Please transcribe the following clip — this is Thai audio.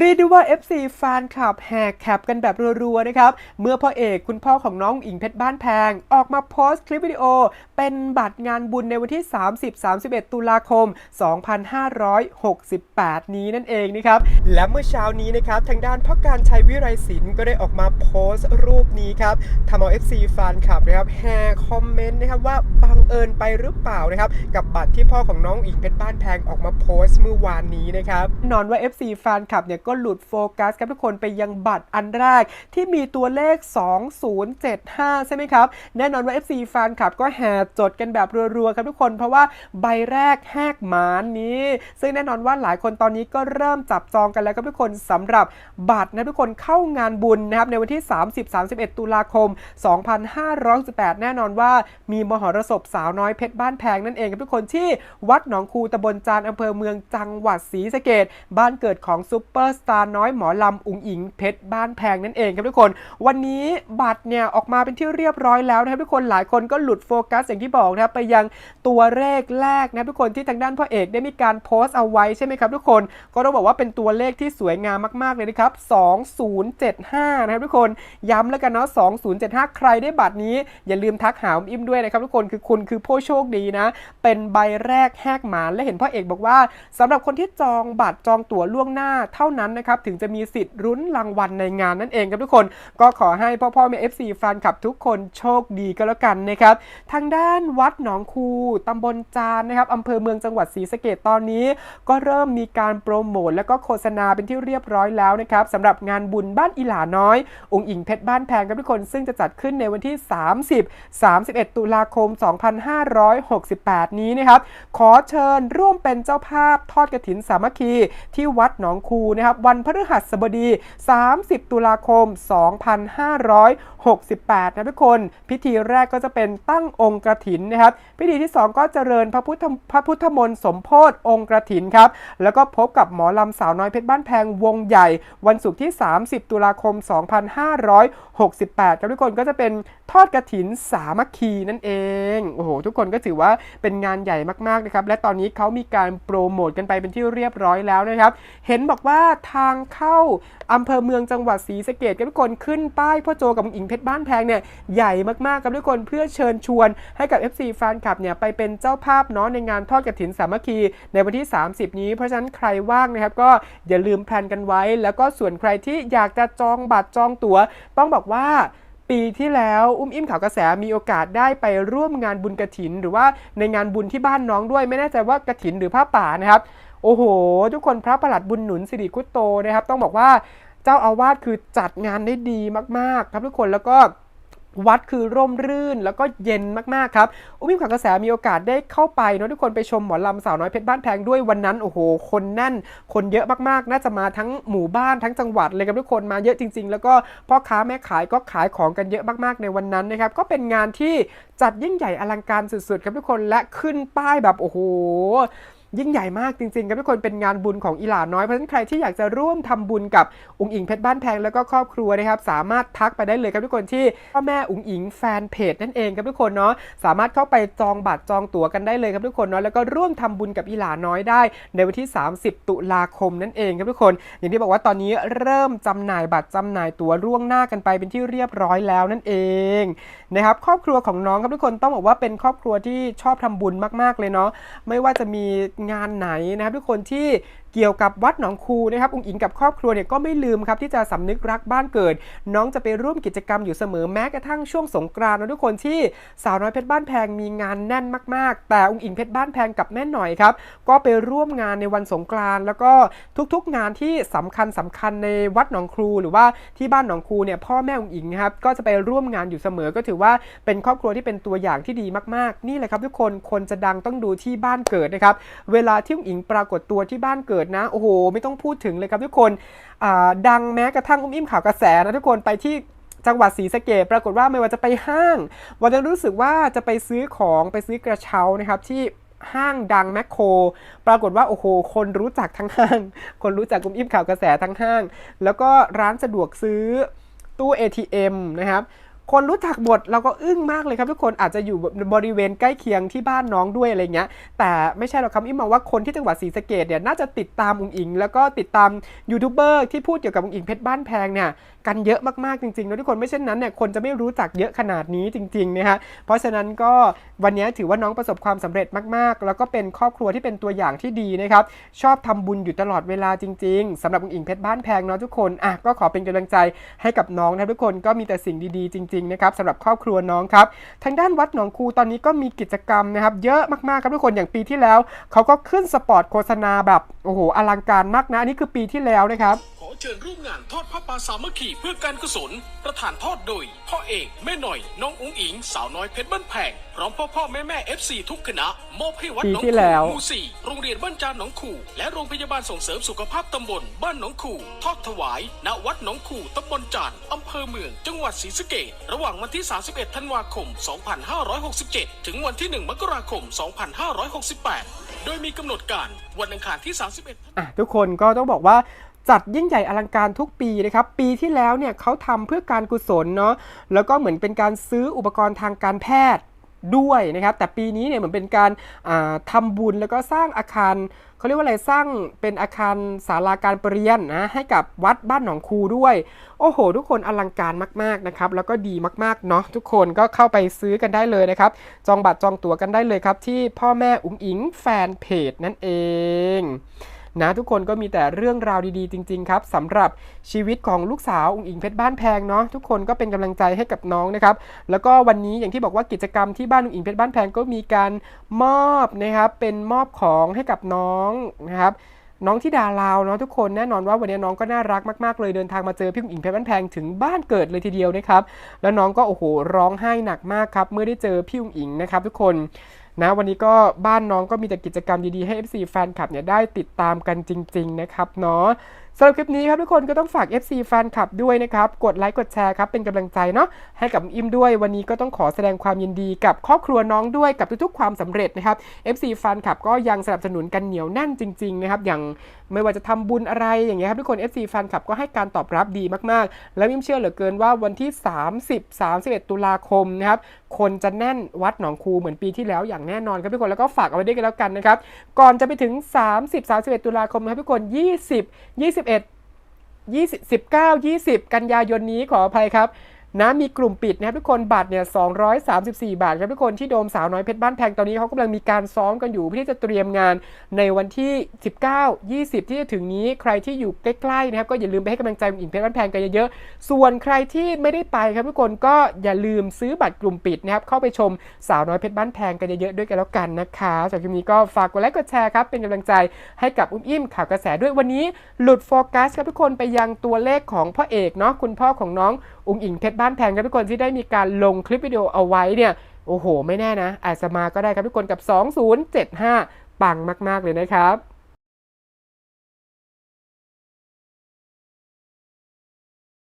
เรียกได้ว่า FC แฟนคลับแห่แคปกันแบบรัวๆนะครับ เมื่อพ่อเอกคุณพ่อของน้องอิงเพชรบ้านแพง ออกมาโพสต์คลิปวิดีโอ เป็นบัตรงานบุญในวันที่ 30-31 ตุลาคม 2568 นี้นั่นเองนะครับ และเมื่อเช้านี้นะครับ ทางด้านพ่อการชัยวิไรศิลป์ก็ได้ออกมาโพสต์รูปนี้ครับทำเอา FC แฟนคลับนะครับแห่คอมเมนต์นะครับว่าบังเอิญไปหรือเปล่านะครับ กับบัตรที่พ่อของน้องอิงเพชรบ้านแพงออกมาโพสต์เมื่อวานนี้นะครับนอนว่า FC แฟนคลับเนี่ยก็หลุดโฟกัสครับทุกคนไปยังบัตรอันแรกที่มีตัวเลข 2075 ใช่ไหมครับ แน่นอนว่า FC แฟนคลับก็แห่จดกันแบบรัวๆครับทุกคนเพราะว่าใบแรกแหกหมานนี้ ซึ่งแน่นอนว่าหลายคนตอนนี้ก็เริ่มจับจองกันแล้วครับทุกคนสำหรับบัตรนะทุกคนเข้างานบุญนะครับในวันที่ 30-31 ตุลาคม 2568 แน่นอนว่ามีมหรสพสาวน้อยเพชรบ้านแพงนั่นเองครับทุกคนที่วัดหนองคูตำบลจานอำเภอเมืองจังหวัดศรีสะเกดบ้านเกิดของซุปเปอร์สตาร์น้อยหมอลำอุงอิงเพชรบ้านแพงนั่นเองครับทุกคน วันนี้บัตรเนี่ยออกมาเป็นที่เรียบร้อยแล้วนะครับทุกคนหลายคนก็หลุดโฟกัสอย่างที่บอกนะครับไปยังตัวเลขแรกนะครับทุกคนที่ทางด้านพ่อเอกได้มีการโพสต์เอาไว้ใช่ไหมครับทุกคนก็ต้องบอกว่าเป็นตัวเลขที่สวยงามมากๆเลยนะครับ 2075 นะครับทุกคนย้ำแล้วกันเนาะ 2075 ใครได้บัตรนี้ อย่าลืมทักหาอมอิ่มด้วยนะครับทุกคนคือคุณคือผู้โชคดีนะ เป็นใบแรกแหกหมานและเห็นพ่อเอกบอกว่าสำหรับคนที่จองบัตรจองตั๋วล่วงหน้าเท่านั้นนะครับถึงจะมีสิทธิ์รุ้นรางวัลในงานนั่นเองครับทุกคน ก็ขอให้พ่อพ่อแม่ FC แฟนคลับทุกคนโชคดีก็แล้วกันนะครับ ทางด้านวัดหนองคูตำบลจานนะครับอำเภอเมืองจังหวัดศรีสะเกดตอนนี้ ก็เริ่มมีการโปรโมทและก็โฆษณาเป็นที่เรียบร้อยแล้วนะครับสำหรับงานบุญบ้านอีหลาน้อย องค์อิงเพชรบ้านแพงครับทุกคน ซึ่งจะจัดขึ้นในวันที่ 30 31 ตุลาคม 2568 นี้นะครับขอเชิญร่วมเป็นเจ้าภาพทอดกระถินสามัคคีที่วัดหนองคูนะครับวันพฤหัสบดี 30 ตุลาคม 2568 นะทุกคน พิธีแรกก็จะเป็นตั้งองค์กระถินนะครับ พิธีที่ 2 ก็เจริญพระพุทธพระพุทธมนต์สมโพธิองค์กระถินครับ แล้วก็พบกับหมอลำสาวน้อยเพชรบ้านแพงวงใหญ่ วันศุกร์ที่ 30 ตุลาคม 2568 ครับทุกคนก็จะเป็นทอดกระถินสามัคคีนั่นเอง โอ้โห ทุกคนก็ถือว่าเป็นงานใหญ่มากๆนะครับ และตอนนี้เขามีการโปรโมทกันไปเป็นที่เรียบร้อยแล้วนะครับ เห็นบอกว่าทางเข้าอำเภอเมืองจังหวัดศรีสะเกดครับทุกคนขึ้นป้ายพ่อโจกับอิงเพชรบ้านแพงเนี่ยใหญ่มากๆครับทุกคนเพื่อเชิญชวนให้กับ FC แฟนคลับเนี่ยไปเป็นเจ้าภาพเนาะในงานทอดกระถินสามัคคี ในวันที่ 30 นี้เพราะฉะนั้นใครว่างนะครับก็อย่าลืมแพลนกันไว้ แล้วก็ส่วนใครที่อยากจะจองบัตรจองตั๋ว ต้องบอกว่าปีที่แล้วอุ้มอิ่มข่าวกระแสมีโอกาสได้ไปร่วมงานบุญกระถิน หรือว่าในงานบุญที่บ้านน้องด้วยไม่แน่ใจว่ากระถินหรือผ้าป่านะครับ โอ้โห ทุกคนพระประหลัดบุญหนุนสิริคุตโตนะครับ ต้องบอกว่าเจ้าอาวาสคือจัดงานได้ดีมากๆ ครับทุกคนแล้วก็วัดคือร่มรื่นแล้วก็เย็นมาก ๆ ครับ อุ้มิมข่าวกระแสมีโอกาสได้เข้าไปเนาะทุกคนไปชมหมอลำสาวน้อยเพชรบ้านแพงด้วยวันนั้น โอ้โห คนแน่น คนเยอะมากๆ น่าจะมาทั้งหมู่บ้านทั้งจังหวัดเลยครับทุกคนมาเยอะจริง ๆ แล้วก็พ่อค้าแม่ขายก็ขายของกันเยอะมากๆ ในวันนั้นนะครับ ก็เป็นงานที่จัดยิ่งใหญ่อลังการสุดๆ ครับทุกคนและขึ้นป้ายแบบโอ้โห ยิ่งใหญ่มากจริงๆครับทุกคนเป็นงานบุญของอีหลาน้อย เพราะฉะนั้นใครที่อยากจะร่วมทำบุญกับอุ๋งอิงเพชรบ้านแพงแล้วก็ครอบครัวนะครับสามารถทักไปได้เลยครับทุกคนที่พ่อแม่อุ๋งอิงแฟนเพจนั่นเองครับทุกคนเนาะสามารถเข้าไปจองบัตรจองตั๋วกันได้เลยครับทุกคนเนาะแล้วก็ร่วมทำบุญกับอีหลาน้อยได้ ในวันที่ 30 ตุลาคมนั่นเองครับทุกคน อย่างที่บอกว่าตอนนี้เริ่มจำหน่ายบัตรจำหน่ายตั๋วล่วงหน้ากันไปเป็นที่เรียบร้อยแล้วนั่นเองนะครับครอบครัวของน้องครับทุกคนต้องบอกว่าเป็นครอบครัวที่ชอบทำบุญมากๆเลยเนาะไม่ว่าจะมีงานไหนนะครับทุกคนที่เกี่ยวกับวัดหนองคูนะครับอุ๋งอิงกับครอบครัวเนี่ยก็ไม่ลืมครับที่จะสำนึกรักบ้านเกิด น้องจะไปร่วมกิจกรรมอยู่เสมอแม้กระทั่งช่วงสงกรานต์นะทุกคนที่สาวน้อยเพชรบ้านแพงมีงานแน่นมากๆ แต่อุ๋งอิงเพชรบ้านแพงกับแม่หน่อยครับก็ไปร่วมงานในวันสงกรานต์แล้วก็ทุกๆงานที่สำคัญสำคัญในวัดหนองครูหรือว่าที่บ้านหนองครูเนี่ยพ่อแม่อุ๋งอิงครับก็จะไปร่วมงานอยู่เสมอก็ถือว่าเป็นครอบครัวที่เป็นตัวอย่างที่ดีมากๆ นี่แหละครับทุกคนคนจะดังต้องดูที่บ้านเกิดนะครับเวลาที่อุ๋งอิงปรากฏตัวที่บ้านเกิดนะ โอ้โห ไม่ต้องพูดถึงเลยครับทุกคนดังแม้กระทั่งอุ้มอิ่มข่าวกระแสนะทุกคนไปที่จังหวัดศรีสะเกดปรากฏว่าไม่ว่าจะไปห้าง วันนั้นรู้สึกว่าจะไปซื้อของไปซื้อกระเช้านะครับที่ห้างดังแมคโคร ปรากฏว่าโอ้โห คนรู้จักทั้งห้าง คนรู้จักอุ้มอิ่มข่าวกระแสทั้งห้าง แล้วก็ร้านสะดวกซื้อตู้ ATM นะครับ คนรู้จักหมดเราก็อึ้งมากเลยครับทุกคนอาจจะอยู่บริเวณใกล้เคียงที่บ้านน้องด้วยอะไรเงี้ยแต่ไม่ใช่หรอกครับอิมมองว่าคนที่จังหวัดศรีสะเกดเนี่ยน่าจะติดตามอุงอิง แล้วก็ติดตามยูทูบเบอร์ที่พูดเกี่ยวกับอุงอิงเพชรบ้านแพงเนี่ย กันเยอะมากๆจริงๆนะทุกคนไม่เช่นนั้นเนี่ยคนจะไม่รู้จักเยอะขนาดนี้จริงๆนะฮะเพราะฉะนั้นก็วันนี้ถือว่าน้องประสบความสำเร็จมากๆ แล้วก็เป็นครอบครัวที่เป็นตัวอย่างที่ดีนะครับชอบทำบุญอยู่ตลอดเวลาจริง ๆสำหรับอุงอิงเพชรบ้านแพงเนาะทุกคนอะก็ขอเป็นกำลังใจให้กับน้องนะทุกคนก็มีแต่สิ่งดีๆ จริงๆนะครับสำหรับครอบครัวน้องครับทางด้านวัดหนองคูตอนนี้ก็มีกิจกรรมนะครับเยอะมากๆครับทุกคนอย่างปีที่แล้วเขาก็ขึ้นสปอร์ตโฆษณาแบบโอ้โหอลังการมากนะอันนี่คือปีที่แล้วนะครับขอเชิญร่วมงานทอดผ้าป่าสามัคคีเพื่อการกุศล ประธานทอดโดย พ่อเอกแม่หน่อย น้องอุ๋งอิง สาวน้อยเพชรบ้านแพงพร้อมพ่อพ่อแม่แม่เอฟซีทุกคณะมอบให้วัดหนองปีที่แล้วคูหมู่สี่โรงเรียนบ้านจานหนองคูและโรงพยาบาลส่งเสริมสุขภาพตำบลบ้านหนองคูทอดถวาย ณวัดหนองคูตำบลจานอำเภอเมือง จังหวัดศรีสะเกษระหว่างวันที่ 31 ธันวาคม 2567 ถึงวันที่ 1 มกราคม 2568 โดยมีกำหนดการวันอังคารที่ 31อะทุกคนก็ต้องบอกว่า จัดยิ่งใหญ่อลังการทุกปีนะครับ ปีที่แล้วเนี่ยเขาทำเพื่อการกุศลเนาะแล้วก็เหมือนเป็นการซื้ออุปกรณ์ทางการแพทย์ด้วยนะครับ แต่ปีนี้เนี่ยเหมือนเป็นการอ่าทำบุญแล้วก็สร้างอาคารเขาเรียกว่าอะไรสร้างเป็นอาคารศาลาการประเรียนนะให้กับวัดบ้านหนองคูด้วย โอ้โห ทุกคนอลังการมากๆนะครับ แล้วก็ดีมากๆเนาะทุกคนก็เข้าไปซื้อกันได้เลยนะครับ จองบัตรจองตั๋วกันได้เลยครับ ที่พ่อแม่อุ๋งอิงแฟนเพจนั่นเอง นะทุกคนก็มีแต่เรื่องราวดีๆ จริง ๆ ครับสำหรับชีวิตของลูกสาวอุ๋งอิงเพชรบ้านแพงเนาะทุกคนก็เป็นกำลังใจให้กับน้องนะครับแล้วก็วันนี้อย่างที่บอกว่ากิจกรรมที่บ้านอุ๋งอิงเพชรบ้านแพงก็มีการมอบนะครับเป็นมอบของให้กับน้องนะครับน้องที่ดาลาวเนาะทุกคนแน่นอนว่าวันนี้น้องก็น่ารักมากๆเลยเดินทางมาเจอพี่อุ๋งอิงเพชรบ้านแพงถึงบ้านเกิดเลยทีเดียวนะครับแล้วน้องก็โอ้โหร้องไห้หนักมากครับเมื่อได้เจอพี่อุ๋งอิงนะครับทุกคน นะวันนี้ก็บ้านน้องก็มีแต่กิจกรรมดีๆให้ FC แฟนคลับเนี่ยได้ติดตามกันจริง ๆ นะครับเนาะ สำหรับคลิปนี้ครับทุกคนก็ต้องฝาก FC แฟนคลับด้วยนะครับ กดไลค์กดแชร์ครับเป็นกำลังใจเนาะให้กับอิมด้วยวันนี้ก็ต้องขอแสดงความยินดีกับครอบครัวน้องด้วยกับทุกๆ ความสำเร็จนะครับ FC แฟนคลับก็ยังสนับสนุนกันเหนียวแน่นจริงๆนะครับอย่างไม่ว่าจะทำบุญอะไรอย่างเงี้ยครับทุกคน FC แฟนคลับก็ให้การตอบรับดีมากๆ แล้วมิมเชื่อเหลือเกินว่าวันที่ 30 31 ตุลาคมนะครับคนจะแน่นวัดหนองคูเหมือนปีที่แล้วอย่างแน่นอนครับทุกคนแล้วก็ฝากเอาไว้ด้วยกันแล้วกันนะครับก่อนจะไปถึง 30 31 ตุลาคมนะครับทุกคน 20 21 20 19 20 กันยายนนี้ขออภัยครับ นะมีกลุ่มปิดนะครับทุกคนบัตรเนี่ย234 บาทครับทุกคนที่โดมสาวน้อยเพชรบ้านแพงตอนนี้เขากำลังมีการซ้อมกันอยู่เพื่อที่จะเตรียมงานในวันที่ 19 20 ที่จะถึงนี้ใครที่อยู่ใกล้ๆนะครับก็อย่าลืมไปให้กำลังใจอิงเพชรบ้านแพงกันเยอะๆส่วนใครที่ไม่ได้ไปครับทุกคนก็อย่าลืมซื้อบัตรกลุ่มปิดนะครับเข้าไปชมสาวน้อยเพชรบ้านแพงกันเยอะๆด้วยกันแล้วกันนะคะสำหรับคลิปนี้ก็ฝากกดไลค์กดแชร์ครับเป็นกำลังใจให้กับอุ้มอิ่มข่าวกระแสด้วยวันนี้หลุดโฟกัสครับทุกคนไปยังตัวเลขของพ่อเอกเนาะคุณพ่อของน้องอุ๋งอิงเพชรบ้านแพงครับทุกคนที่ได้มีการลงคลิปวิดีโอเอาไว้เนี่ยโอ้โห ไม่แน่นะอาจจะมาก็ได้ครับทุกคนกับ 2075 ปังมาก ๆ เลยนะครับ